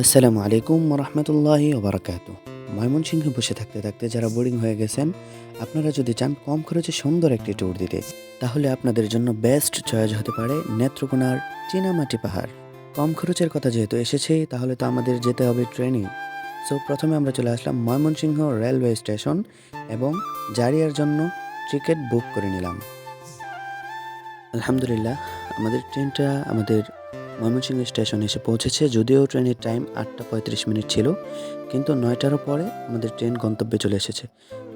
আসসালামু আলাইকুম রহমতুল্লাহি ওবরাকাত ময়মনসিংহে বসে থাকতে থাকতে যারা বোরিং হয়ে গেছেন, আপনারা যদি চান কম খরচে সুন্দর একটি ট্যুর দিতে, তাহলে আপনাদের জন্য বেস্ট চয়েস হতে পারে নেত্রকোনার চীনামাটি পাহাড়। কম খরচের কথা যেহেতু এসেছে, তাহলে তো আমাদের যেতে হবে ট্রেনে। সো প্রথমে আমরা চলে আসলাম ময়মনসিংহ রেলওয়ে স্টেশন এবং জারিয়ার জন্য টিকিট বুক করে নিলাম। আলহামদুলিল্লাহ, আমাদের ট্রেনটা আমাদের ময়মনসিংহ স্টেশনে এসে পৌঁছেছে, যদিও ট্রেনের টাইম আটটা পঁয়ত্রিশ মিনিট ছিল, কিন্তু নয়টারও পরে আমাদের ট্রেন গন্তব্যে চলে এসেছে।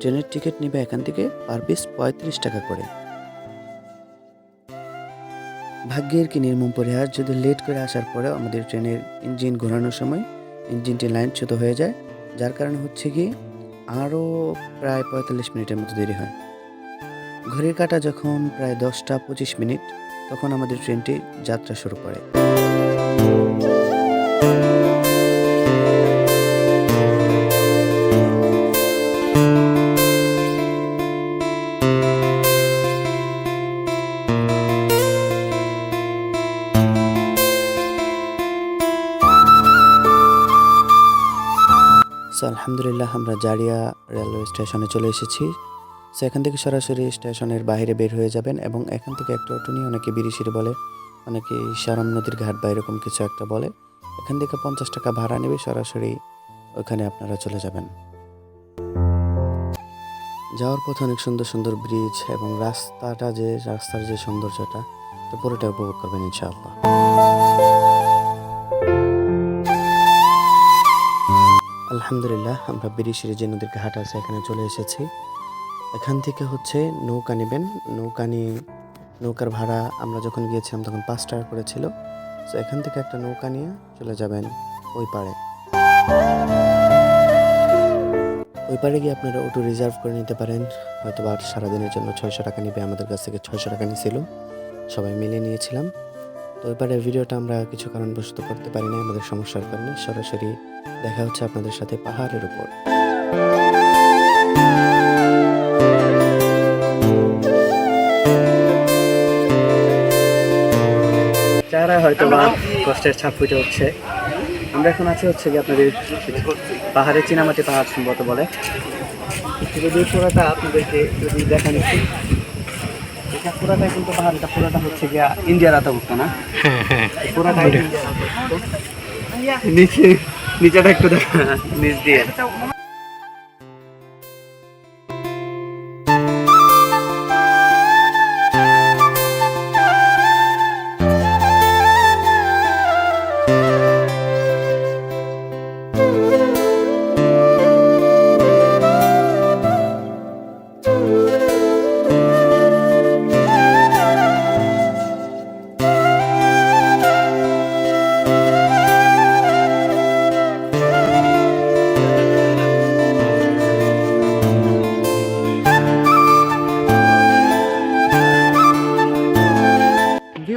ট্রেনের টিকিট নিবে এখান থেকে পার পিস পঁয়ত্রিশ টাকা করে। ভাগ্যের কি নির্মম পরিহার, যদি লেট করে আসার পরেও আমাদের ট্রেনের ইঞ্জিন ঘোরানোর সময় ইঞ্জিনটি লাইনচ্যুত হয়ে যায়, যার কারণে হচ্ছে কি আরও প্রায় পঁয়তাল্লিশ মিনিটের মতো দেরি হয়। ঘড়ির কাটা যখন প্রায় দশটা পঁচিশ মিনিট তখন আমাদের ট্রেনটি যাত্রা শুরু করে। আলহামদুলিল্লাহ আমরা জারিয়া রেলওয়ে স্টেশনে চলে এসেছি। এখান থেকে সরাসরি স্টেশনের বাইরে বের হয়ে যাবেন এবং এখান থেকে একটা অটো নিয়ে অনেকে বিরিশির বলে, অনেকে সারাম নদীর ঘাট বা এরকম কিছু একটা বলে, এখান থেকে পঞ্চাশ টাকা ভাড়া নেবে, সরাসরি ওখানে আপনারা চলে যাবেন। যাওয়ার পথে অনেক সুন্দর সুন্দর ব্রিজ এবং রাস্তাটা যে, রাস্তার যে সৌন্দর্যটা, তো পুরোটা উপভোগ করবেন ইনশাআল্লাহ। আলহামদুলিল্লাহ, আমরা বিরিশিরি যে নদীর ঘাট আছে, এখানে চলে এসেছি। এখান থেকে হচ্ছে নৌকা নেবেন। নৌকা নিয়ে, নৌকার ভাড়া আমরা যখন গিয়েছিলাম তখন পাঁচ টাকা করে ছিল। তো এখান থেকে একটা নৌকা নিয়ে চলে যাবেন ওই পাড়ে। ওই পাড়ে গিয়ে আপনারা অটো রিজার্ভ করে নিতে পারেন। হয়তো বা সারাদিনের জন্য ছয়শো টাকা নেবে, আমাদের কাছ থেকে ছয়শো টাকা নিয়েছিল সবাই মিলে নিয়েছিলাম। তো ওই পাড়ের ভিডিওটা আমরা কিছু কারণবশত করতে পারি না আমাদের সমস্যার কারণে। সরাসরি দেখা হচ্ছে আপনাদের সাথে পাহাড়ের উপর। যারা হয়তো বা কষ্টের ছাপ ফুটে উঠছে আমরা এখন আছি হচ্ছে কি আপনাদের পাহাড়ে চীনামাটি পাহাড় সম্ভবত বলে। যদি পুরোটা আপনাদেরকে যদি দেখান একটু এটা পুরোটা কিন্তু পাহাড় এটা পুরোটা হচ্ছে গিয়া ইন্ডিয়ার আতাভুক্ত না? পুরোটা ইন্ডিয়ার আতাভুক্ত। নিচে নিচেটা একটু দেখা নিচ দিয়ে।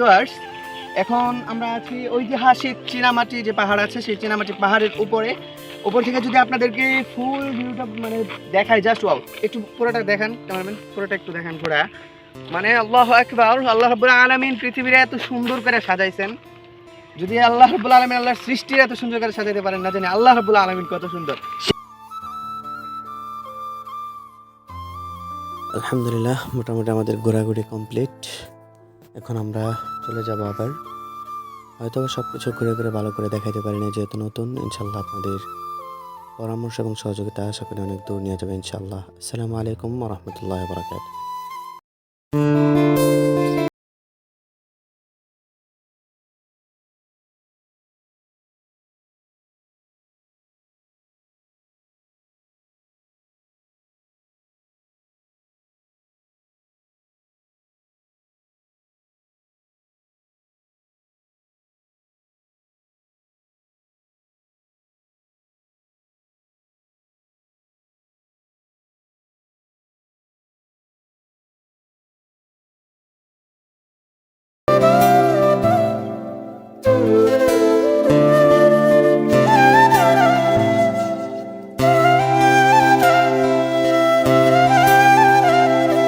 ভিউয়ার্স এখন আমরা আছি ঐতিহাসিক চীনামাটি যে পাহাড় আছে, সেই চীনামাটি পাহাড়ের উপরে। উপর থেকে যদি আপনাদেরকে ফুল ভিউটা মানে দেখায় জাস্ট ওয়াও একটু পুরোটা দেখান ক্যামেরাম্যান পুরোটা একটু দেখান পুরা মানে আল্লাহ একবার আল্লাহ রাব্বুল আলামিন পৃথিবীর এত সুন্দর করে সাজাইছেন। যদি আল্লাহ রাব্বুল আলামিন আল্লাহর সৃষ্টির এত সুন্দর করে সাজাইতে পারেন, না জানি আল্লাহ রাব্বুল আলামিন কত সুন্দর। আলহামদুলিল্লাহ, মোটামুটি আমাদের ঘোরাঘুরি কমপ্লিট এখন আমরা চলে যাব আবার। হয়তো সব কিছু ঘুরে ঘুরে ভালো করে দেখাইতে পারি না যেহেতু নতুন। ইনশাল্লাহ আপনাদের পরামর্শ এবং সহযোগিতা আশা করি অনেক দূর নিয়ে যাবে ইনশাল্লাহ আসসালামু আলাইকুম রহমতুল্লাহ বরাকাত